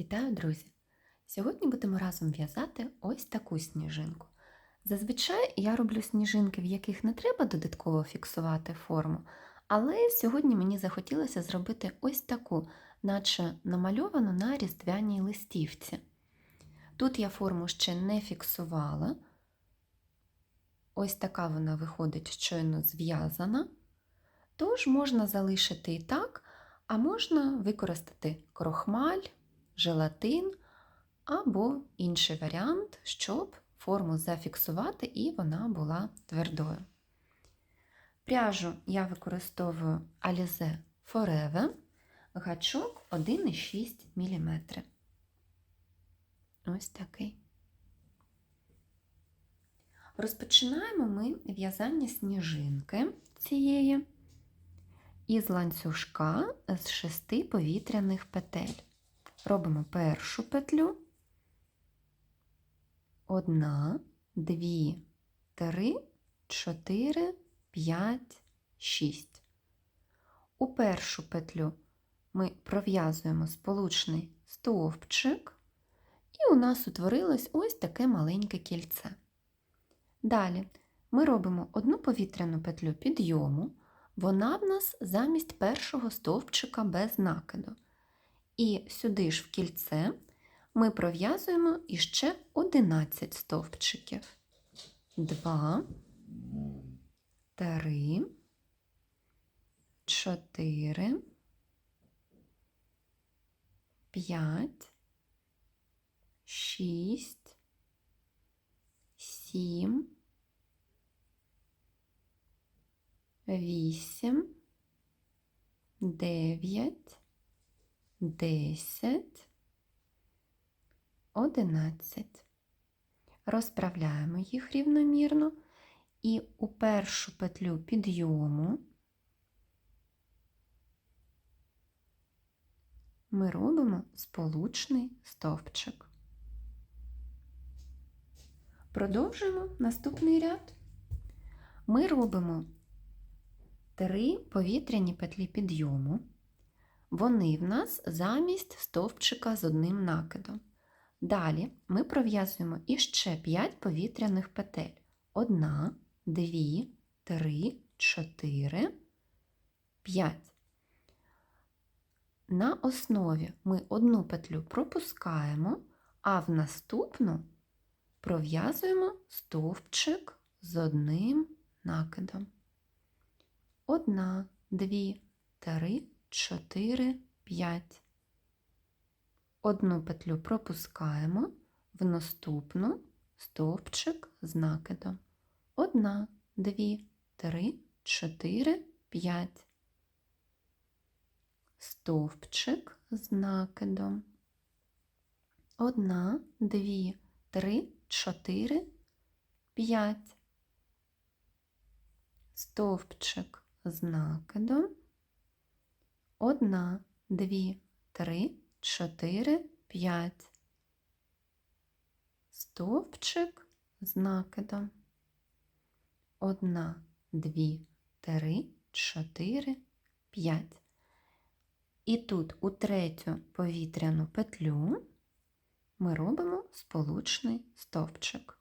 Вітаю, друзі! Сьогодні будемо разом в'язати ось таку сніжинку. Зазвичай я роблю сніжинки, в яких не треба додатково фіксувати форму, але сьогодні мені захотілося зробити ось таку, наче намальовану на різдвяній листівці. Тут я форму ще не фіксувала. Ось така вона виходить щойно зв'язана. Тож можна залишити і так, а можна використати крохмаль, желатин або інший варіант, щоб форму зафіксувати і вона була твердою. Пряжу я використовую Alize Forever, гачок 1,6 мм. Ось такий. Розпочинаємо ми в'язання сніжинки цієї із ланцюжка з шести повітряних петель. Робимо першу петлю. Одна, дві, три, чотири, п'ять, шість. У першу петлю ми пров'язуємо сполучний стовпчик, і у нас утворилось ось таке маленьке кільце. Далі ми робимо одну повітряну петлю підйому, вона в нас замість першого стовпчика без накиду. І сюди ж в кільце ми пров'язуємо іще 11 стовпчиків. 2, 3, 4, 5, 6, 7, 8, 9, 10, 11. Розправляємо їх рівномірно і у першу петлю підйому ми робимо сполучний стовпчик. Продовжуємо наступний ряд. Ми робимо три повітряні петлі підйому. Вони в нас замість стовпчика з одним накидом. Далі ми пров'язуємо іще 5 повітряних петель. Одна, дві, три, чотири, п'ять. На основі ми одну петлю пропускаємо, а в наступну пров'язуємо стовпчик з одним накидом. Одна, дві, три, 4, 5. Одну петлю пропускаємо в наступну стовпчик з накидом. Одна, дві, три, чотири, п'ять. Стовпчик з накидом. Одна, дві, три, чотири, п'ять. Стовпчик з накидом. Одна, дві, три, чотири, п'ять. Стовпчик з накидом. Одна, дві, три, чотири, п'ять. І тут у третю повітряну петлю ми робимо сполучний стовпчик.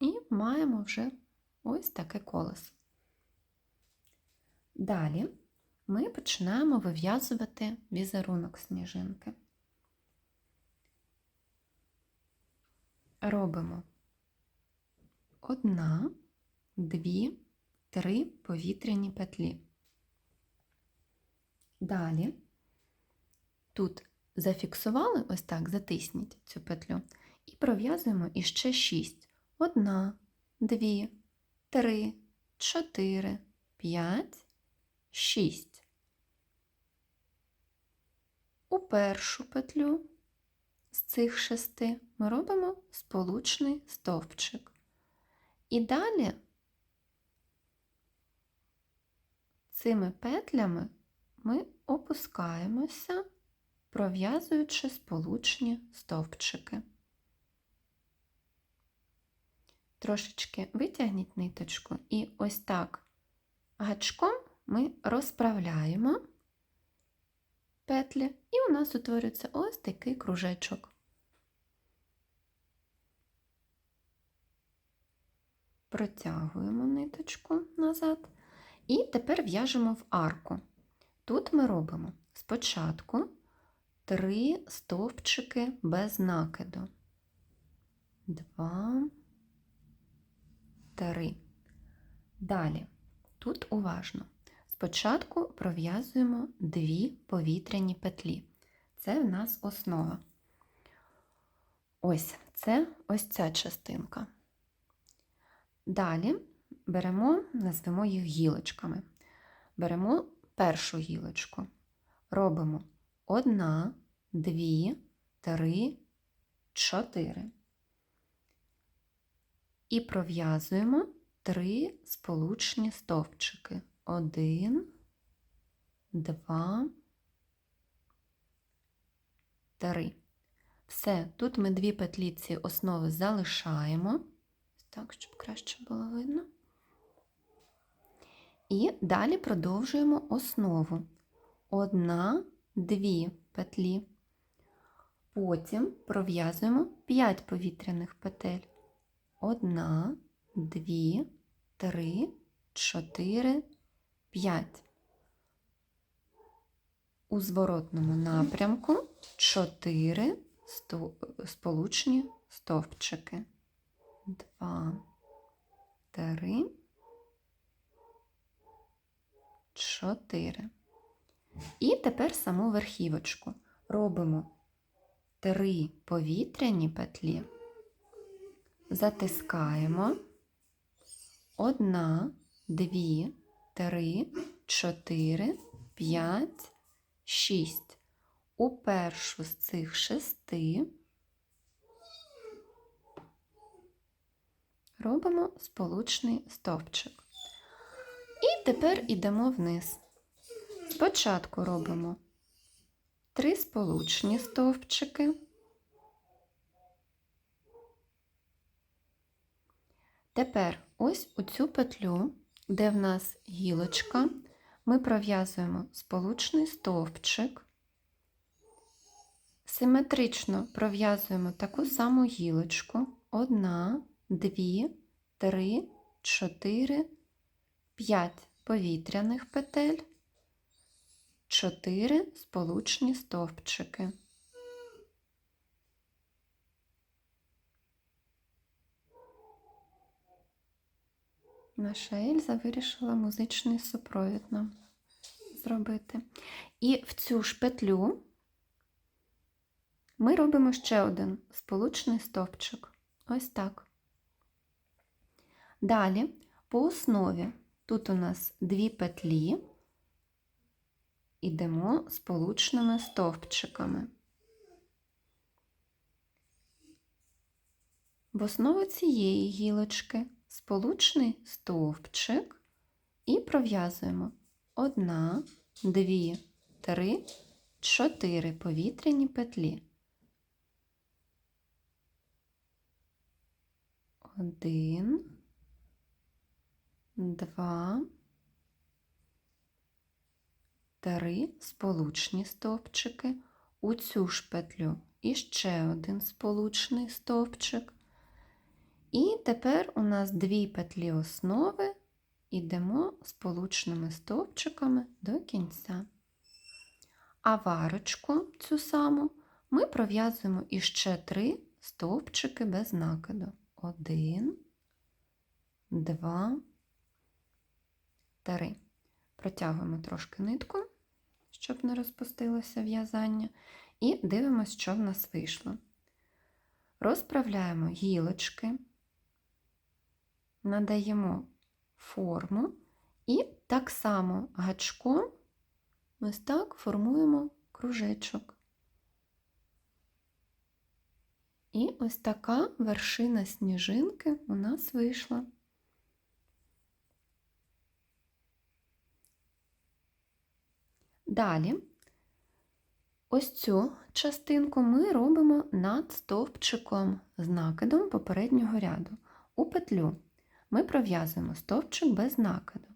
І маємо вже ось таке колесо. Далі ми починаємо вив'язувати візерунок сніжинки. Робимо одна, дві, три повітряні петлі. Далі тут зафіксували, ось так, затисніть цю петлю, і пров'язуємо іще шість. Одна, дві, три, чотири, п'ять. 6. У першу петлю з цих шести ми робимо сполучний стовпчик. І далі цими петлями ми опускаємося, пров'язуючи сполучні стовпчики. Трошечки витягніть ниточку і ось так гачком ми розправляємо петлі, і у нас утворюється ось такий кружечок. Протягуємо ниточку назад. І тепер в'яжемо в арку. Тут ми робимо спочатку три стовпчики без накиду. Два, три. Далі, тут уважно. Спочатку пров'язуємо дві повітряні петлі. Це в нас основа. Ось це ось ця частинка. Далі беремо, назвемо їх гілочками. Беремо першу гілочку. Робимо одна, дві, три, чотири. І пров'язуємо три сполучні стовпчики. Один, два, три. Все, тут ми дві петлі ці основи залишаємо. Так, щоб краще було видно. І далі продовжуємо основу. Одна, дві петлі. Потім пров'язуємо 5 повітряних петель. Одна, дві, три, чотири, п'ять. У зворотному напрямку 4 сполучні стовпчики. Два, три, чотири. І тепер саму верхівочку. Робимо три повітряні петлі, затискаємо одна, дві, три, чотири, п'ять, шість. У першу з цих шести робимо сполучний стовпчик. І тепер йдемо вниз. Спочатку робимо три сполучні стовпчики. Тепер ось у цю петлю, де в нас гілочка, ми пров'язуємо сполучний стовпчик, симетрично пров'язуємо таку саму гілочку, одна, дві, три, чотири, п'ять повітряних петель, чотири сполучні стовпчики. Наша Ельза вирішила музичний супровід нам зробити. І в цю ж петлю ми робимо ще один сполучний стовпчик. Ось так. Далі по основі тут у нас дві петлі, ідемо сполучними стовпчиками. В основу цієї гілочки сполучний стовпчик і пров'язуємо одна, дві, три, чотири повітряні петлі. Один, два, три сполучні стовпчики, у цю ж петлю і ще один сполучний стовпчик. І тепер у нас дві петлі основи, йдемо сполучними стовпчиками до кінця. А варочку цю саму ми пров'язуємо іще три стовпчики без накиду. Один, два, три. Протягуємо трошки нитку, щоб не розпустилося в'язання, і дивимося, що в нас вийшло. Розправляємо гілочки надаємо форму і так само гачком ось так формуємо кружечок. І ось така вершина сніжинки у нас вийшла. Далі ось цю частинку ми робимо над стовпчиком з накидом попереднього ряду у петлю ми пров'язуємо стовпчик без накиду.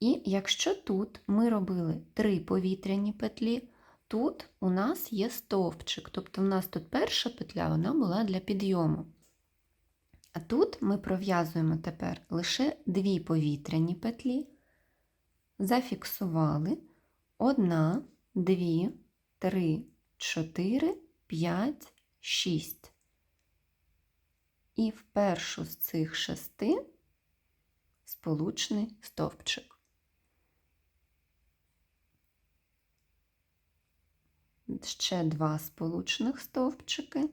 І якщо тут ми робили три повітряні петлі, тут у нас є стовпчик, тобто у нас тут перша петля вона була для підйому. А тут ми пров'язуємо тепер лише дві повітряні петлі, зафіксували одна, дві, три, чотири, п'ять, шість. І в першу з цих шести сполучний стовпчик. Ще два сполучних стовпчики.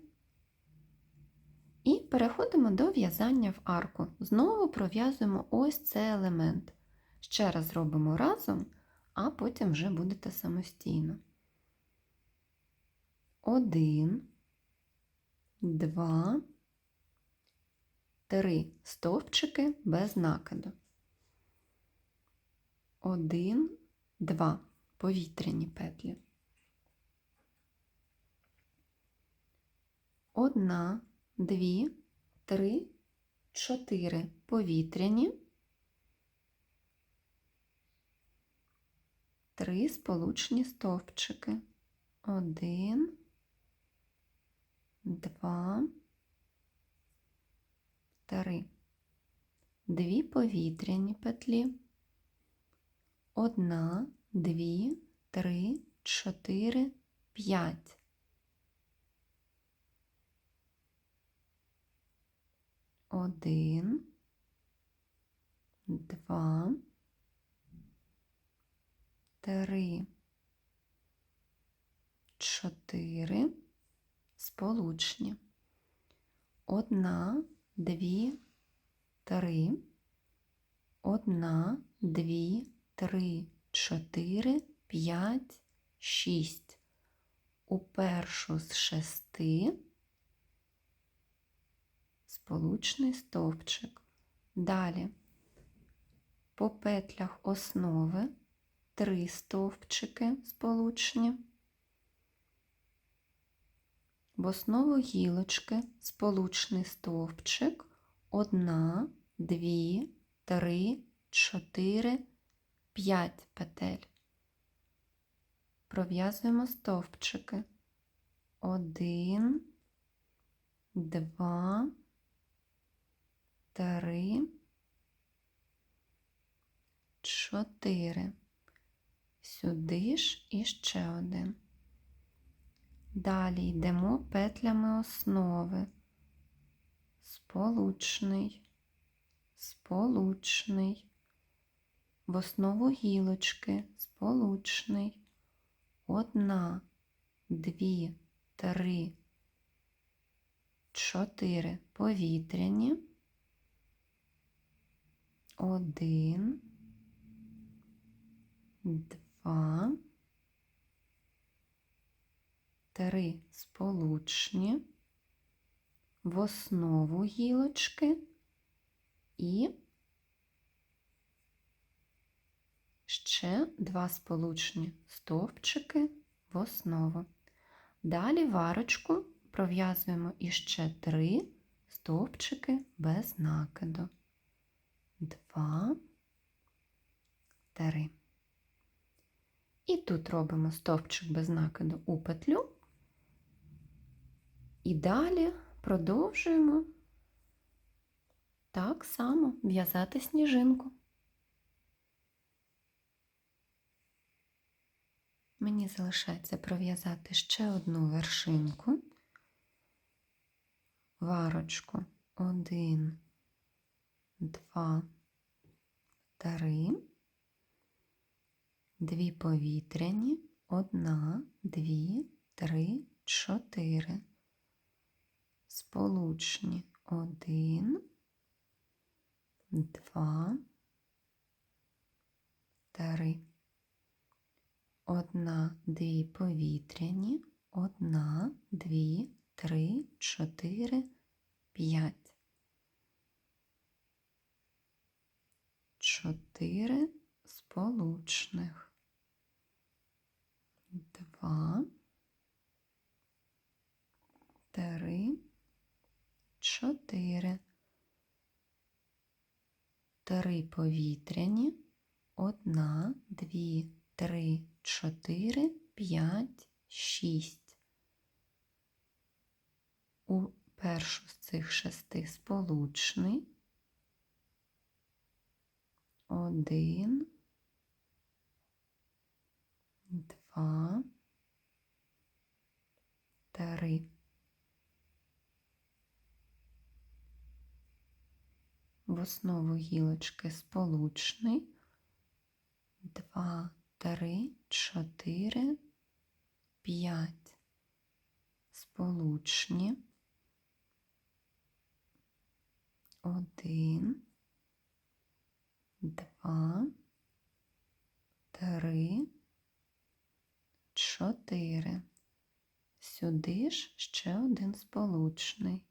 І переходимо до в'язання в арку. Знову пров'язуємо ось цей елемент. Ще раз робимо разом, а потім вже будете самостійно. Один, два, Три стовпчики без накиду. 1, 2 повітряні петлі. 1, 2, 3, 4 повітряні. Три сполучні стовпчики. 1, 2, 3 вектори, дві повітряні петлі, одна, дві, три, чотири, п'ять. Один, два, три, чотири. Сполучні. Одна, дві, три, одна, дві, три, чотири, п'ять, шість. У першу з шести сполучний стовпчик. Далі по петлях основи три стовпчики сполучні, в основу гілочки сполучний стовпчик, одна, дві, три, чотири, п'ять петель. Пров'язуємо стовпчики. Один, два, три, чотири. Сюди ж і ще один. Далі йдемо петлями основи. Сполучний, сполучний, в основу гілочки, сполучний. Одна, дві, три, чотири повітряні. Один, два, три сполучні, в основу гілочки і ще два сполучні стовпчики в основу. Далі варочку пров'язуємо іще три стовпчики без накиду. Два, три. І тут робимо стовпчик без накиду у петлю. І далі продовжуємо так само в'язати сніжинку. Мені залишається пров'язати ще одну вершинку, варочку один, два, три, дві повітряні, одна, дві, три, чотири. Сполучні один, два, три. Одна, дві повітряні, одна, дві, три, чотири, п'ять. Чотири сполучних. Два, три, чотири. Три повітряні, одна, дві, три, чотири, 5, 6. У першу з цих шести сполучний. Один, два, три. В основу гілочки сполучний. Два, три, чотири, п'ять. Сполучні. Один, два, три, чотири. Сюди ж ще один сполучний.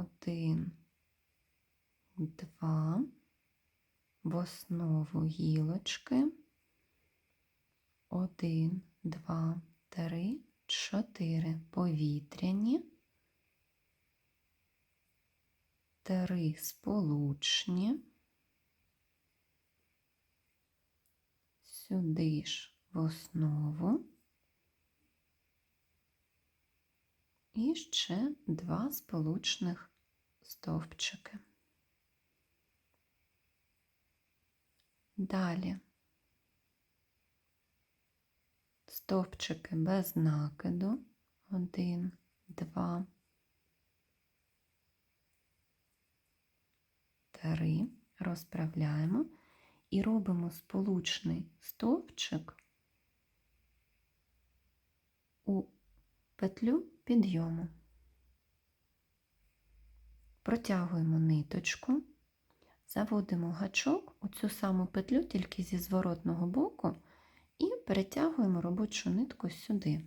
Один, два, в основу гілочки. Один, два, три, чотири повітряні. Три сполучні. Сюди ж в основу. І ще два сполучних стовпчики. Далі стовпчики без накиду. Один, два, три. Розправляємо і робимо сполучний стовпчик у петлю підйому. Протягуємо ниточку, заводимо гачок у цю саму петлю тільки зі зворотного боку і перетягуємо робочу нитку сюди.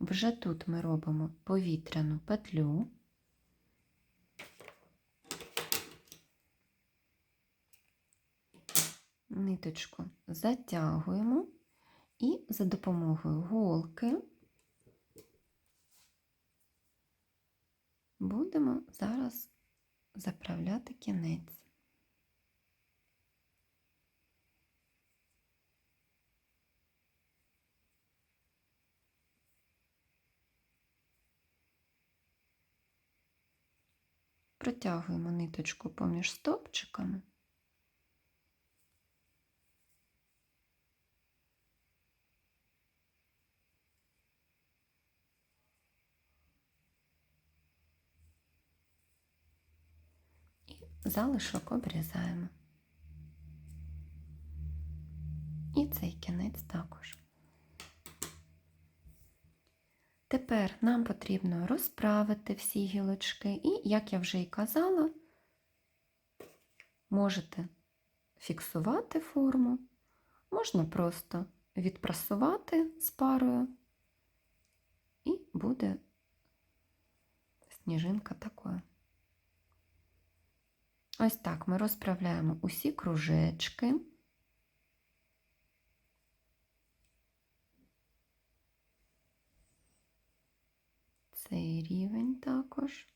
Вже тут ми робимо повітряну петлю. Ниточку затягуємо і за допомогою голки будемо зараз заправляти кінець. Протягуємо ниточку поміж стовпчиками. Залишок обрізаємо. І цей кінець також. Тепер нам потрібно розправити всі гілочки, і, як я вже і казала, можете фіксувати форму, можна просто відпрасувати з парою, і буде сніжинка такою. Ось так ми розправляємо усі кружечки. Цей рівень також.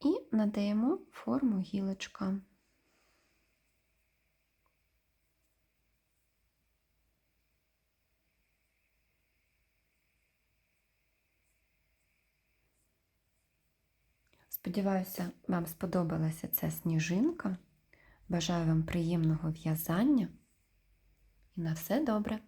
І надаємо форму гілочка. Сподіваюся, вам сподобалася ця сніжинка. Бажаю вам приємного в'язання і на все добре!